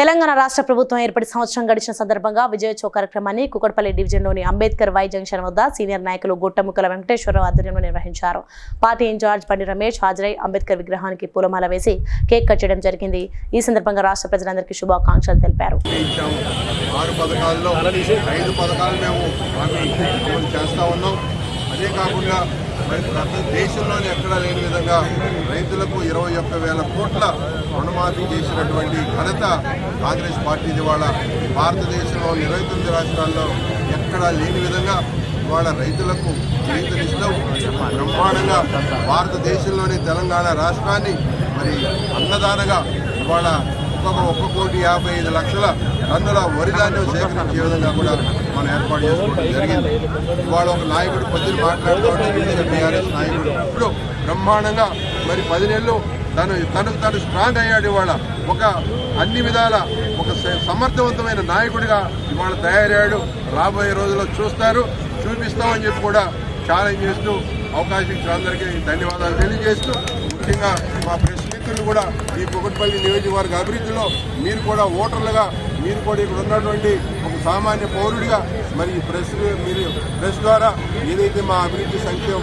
తెలంగాణ రాష్ట్ర ప్రభుత్వం ఏర్పడి సంవత్సరం గడిచిన సందర్భంగా విజయోత్సవ కార్యక్రమాన్ని కుకట్పల్లి డివిజన్లోని అంబేద్కర్ వై జంక్షన్ వద్ద సీనియర్ నాయకులు గుట్టముక్కల వెంకటేశ్వరరావు ఆధ్వర్యంలో నిర్వహించారు. పార్టీ ఇన్ఛార్జ్ బండి రమేష్ హాజరై అంబేద్కర్ విగ్రహానికి పూలమాల వేసి కేక్ కట్ చేయడం జరిగింది. ఈ సందర్భంగా రాష్ట్ర ప్రజలందరికీ శుభాకాంక్షలు తెలిపారు. ఆరు పథకాల్లో ఐదు పథకాలు మేము ఉన్నాం. అదే కాకుండా దేశంలోనే ఎక్కడా లేని విధంగా రైతులకు ఇరవై ఒక్క వేల కోట్ల రుణమాఫీ చేసినటువంటి ఘనత కాంగ్రెస్ పార్టీ వాళ్ళ భారతదేశంలో ఇరవై తొమ్మిది రాష్ట్రాల్లో ఎక్కడా లేని విధంగా ఇవాళ రైతులకు చేతులిస్తాం బ్రహ్మాండంగా భారతదేశంలోని తెలంగాణ రాష్ట్రాన్ని మరి అన్నదానగా ఇవాళ ఒక్కొక్క ఒక్క కోటి యాభై ఐదు లక్షల టన్నుల వరి ధాన్యం సేకరించే విధంగా కూడా మనం ఏర్పాటు చేసుకోవడం జరిగింది. ఇవాళ ఒక నాయకుడు పొద్దున మాట్లాడుతూ టీఆర్ఎస్ నాయకుడు ఇప్పుడు బ్రహ్మాండంగా మరి పది నెలలు తను తనకు తను స్ట్రాంగ్ అయ్యాడు ఇవాళ. ఒక అన్ని విధాల ఒక సమర్థవంతమైన నాయకుడిగా ఇవాళ తయారయ్యాడు. రాబోయే రోజుల్లో చూస్తారు చూపిస్తామని చెప్పి కూడా ఛాలెంజ్ చేస్తూ అవకాశం ఇచ్చిన అందరికీ ధన్యవాదాలు తెలియజేస్తూ ముఖ్యంగా మా ప్రెస్ మిత్రులు కూడా ఈ కుకట్పల్లి నియోజకవర్గ అభివృద్ధిలో మీరు కూడా ఓటర్లుగా మీరు కూడా ఇక్కడ ఉన్నటువంటి ఒక సామాన్య పౌరుడిగా మరి ఈ ప్రెస్ మీరు ప్రెస్ ద్వారా ఏదైతే మా అభివృద్ధి సంక్షేమ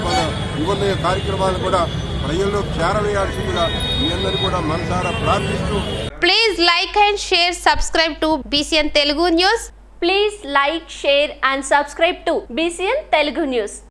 పద కార్యక్రమాలు కూడా ప్రజల్లో చేరవేయాల్సిందిగా మీ అందరూ కూడా మనసారా ప్రార్థిస్తూ please like and share subscribe to BCN Telugu news please like share and subscribe to BCN Telugu news